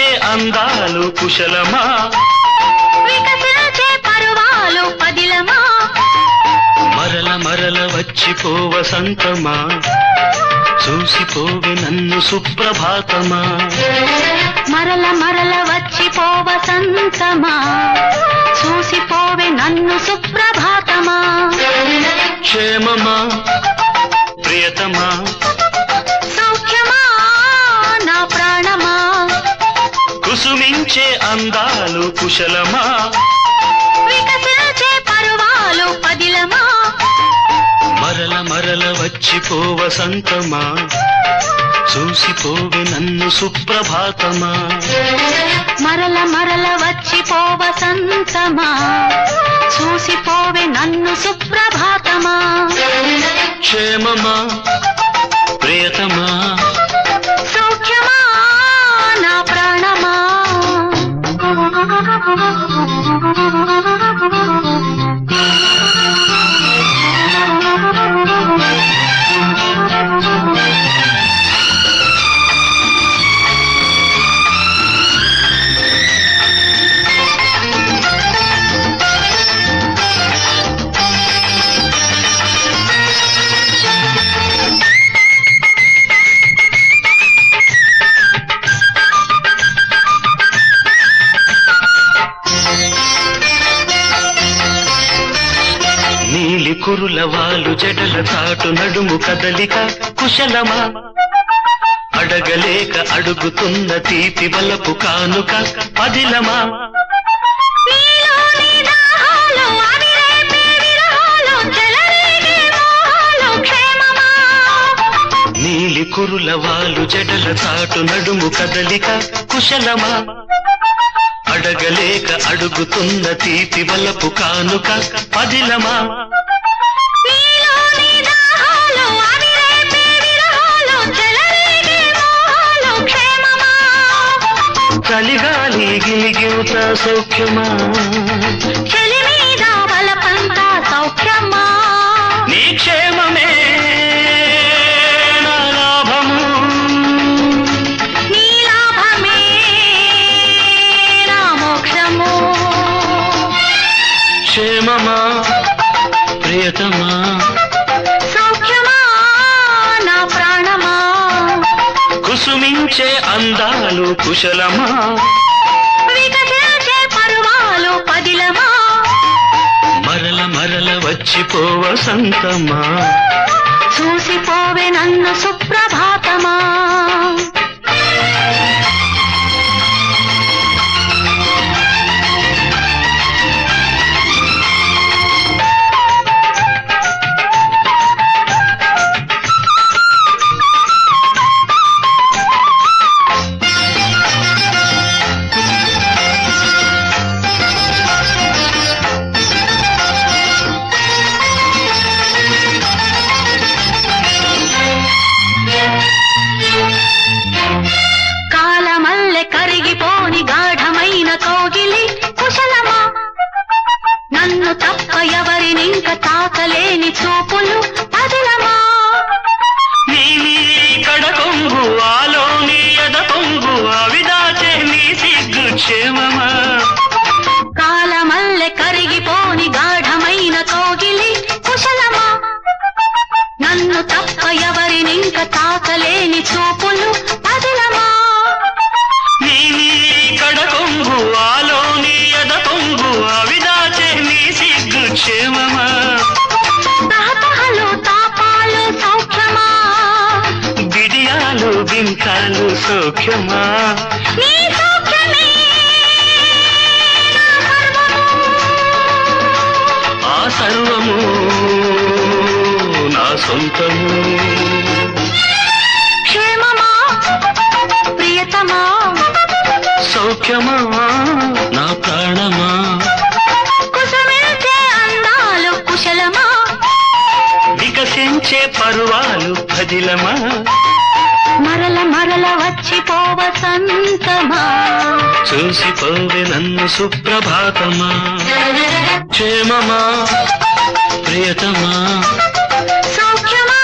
అందాలు కుశలమా? వికసించే పరువాలు పదిలమా? మరల మరల వచ్చిపో వసంతమా చూసిపోవే నన్ను సుప్రభాతమా? మరల మరల వచ్చి పోవసంతమా చూసిపోవే నన్ను సుప్రభాతమా? కుశలమా వికసించే పరువాలు పదిలమా? మరల మరల వచ్చిపో వసంతమా చూసిపోవే నన్ను సుప్రభాతమా? మరల మరల వచ్చి పోవసంతమా చూసిపోవే నన్ను సుప్రభాతమా? క్షేమమా? వాలు జడల చాటు నడుము కదలిక కుశలమా? అడగలేక అడుగుతున్న తీపి వలపు కానుక పదిలమా? నీలి కురుల వాలు జడల చాటు నడుము కదలిక కుశలమా? అడగలేక అడుగుతున్న తీపి వలపు కానుక పదిలమా? చలిగాలి గిలిగివుత సౌఖ్యమా? చెలి మీద బలపంతా సౌఖ్యమా? నీ క్షేమమా ప్రియతమా? అందాలు కుశలమా? పరువాలు పదిలమా? మరల మరల వచ్చిపోవ సంతమా? చూసిపోవే నన్ను సుప్రభాతమా? చూపులు పదిలమా నీ నీ కడకొంగు ఆలోని ఎద పొంగు అవిదాచే నీ సిగ్గు క్షేమమా? కాలమల్లె కరిగిపోని గాఢమైన కోగిలి కుశలమా? నన్ను తప్ప ఎవరినింక తాకలేని చూపులు పదిలమా నీ నీ కడకొంగు ఆలోని ఎద పొంగు అవిదాచే నీ సిగ్గు క్షేమమా? సౌఖ్యమా. ఆ సర్వము నా సొంతము. క్షేమమా? ప్రియతమా? సౌఖ్యమా? నా ప్రాణమా? పరువాలు పదిలమా మరల మరల వచ్చి పోవ సంతమా. చూసిపోవే నన్ను సుప్రభాతమా. క్షేమమా ప్రియతమా. సౌఖ్యమా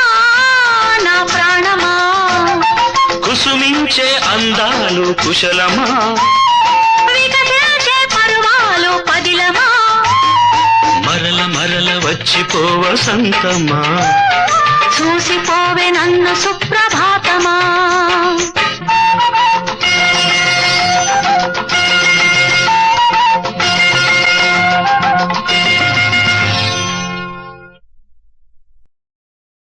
కుసుమించే అందాలు కుశలమా. వికసించే పరువాలు పదిలమా. మరల మరల వచ్చిపోవ సంతమా. చూసిపోవే నన్ను సుప్ర 吗？